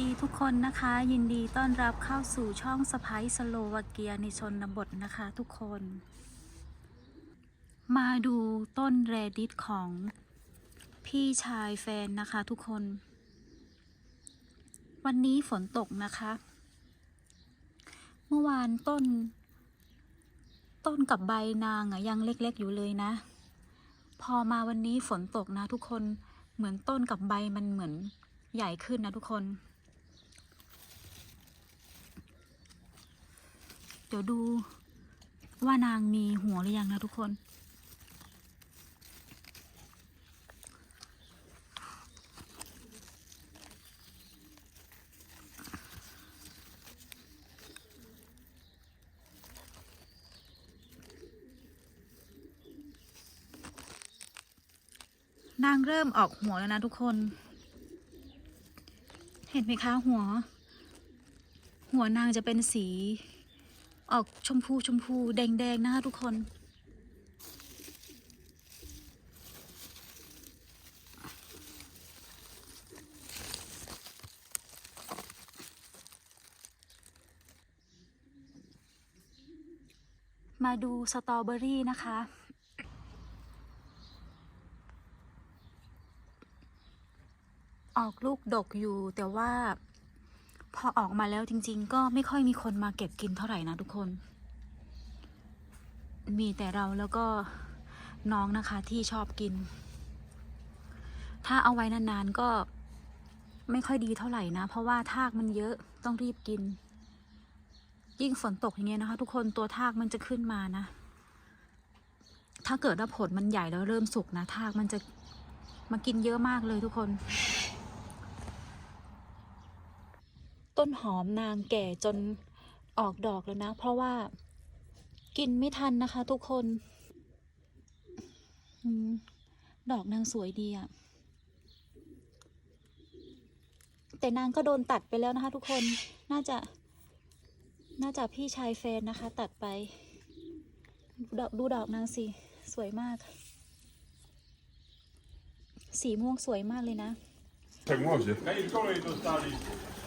ดีทุกคนนะคะ ยินดีต้อนรับเข้าสู่ช่องสไปสโลวาเกียในชนบทนะคะทุกคน มาดูต้นแรดิสของพี่ชายแฟนนะคะทุกคน วันนี้ฝนตกนะคะ เมื่อวานต้น ต้นกับใบนางอะยังเล็กๆอยู่เลยนะ พอมาวันนี้ฝนตกนะทุกคนเหมือนต้นกับใบมันเหมือนใหญ่ขึ้นนะทุกคน ดี๋ยวดูว่านางมีหัวหรือยังนะทุกคน นางเริ่มออกหัวแล้วนะทุกคน เห็นไหมคะหัว หัวนางจะเป็นสี ออกชมพูชมพูแดงแดงนะคะทุกคน มาดูสตรอเบอรี่นะคะออกลูกดกอยู่แต่ว่า พอออกมาแล้วจริง ๆ ก็ไม่ค่อยมีคนมาเก็บกินเท่าไหร่นะทุกคน มีแต่เราแล้วก็น้องนะคะที่ชอบกิน ถ้าเอาไว้นานๆก็ไม่ค่อยดีเท่าไหร่นะ เพราะว่าทากมันเยอะต้องรีบกิน ยิ่งฝนตกอย่างเงี้ยนะคะ ทุกคนตัวทากมันจะขึ้นมานะ ถ้าเกิดว่าผลมันใหญ่แล้วเริ่มสุกนะ ทากมันจะมากินเยอะมากเลยทุกคน ต้นหอมนางแก่จนออกดอกแล้วนะ เพราะว่ากินไม่ทันนะคะ ทุกคนอมดอกนางสวยดีอะแต่นางก็โดนตัดไปแล้วนะคะ ทุกคนน่าจะ น่าจะพี่ชายแฟนนะคะ ตัดไปดูดอกดูดอกนางสิสวยมาก สีม่วงสวยมากเลยนะ Tak može. Kaj kolej dostali?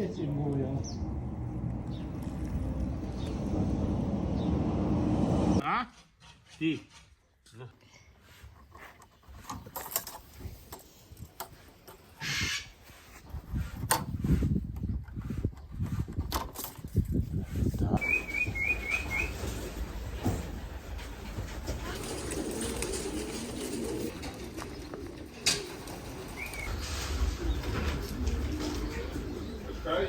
Дети гуляют. А? Ты.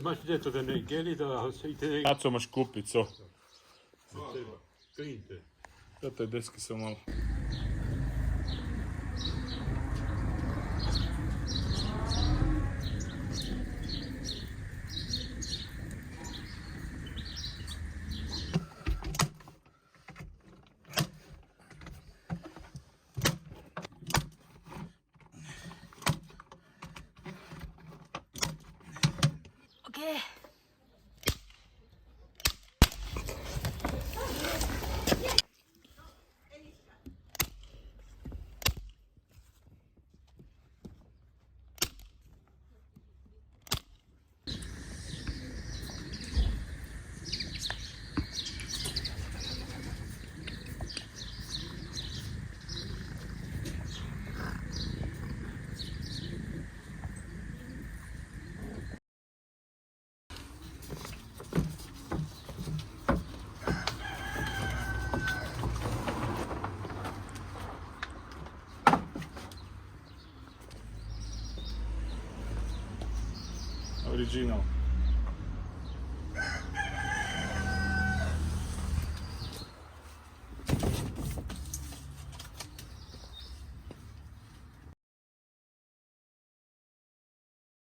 Maš gdje to ne geli da se i te A co maš kupit, co? klinite. Ja te deski sam malo. え Gino.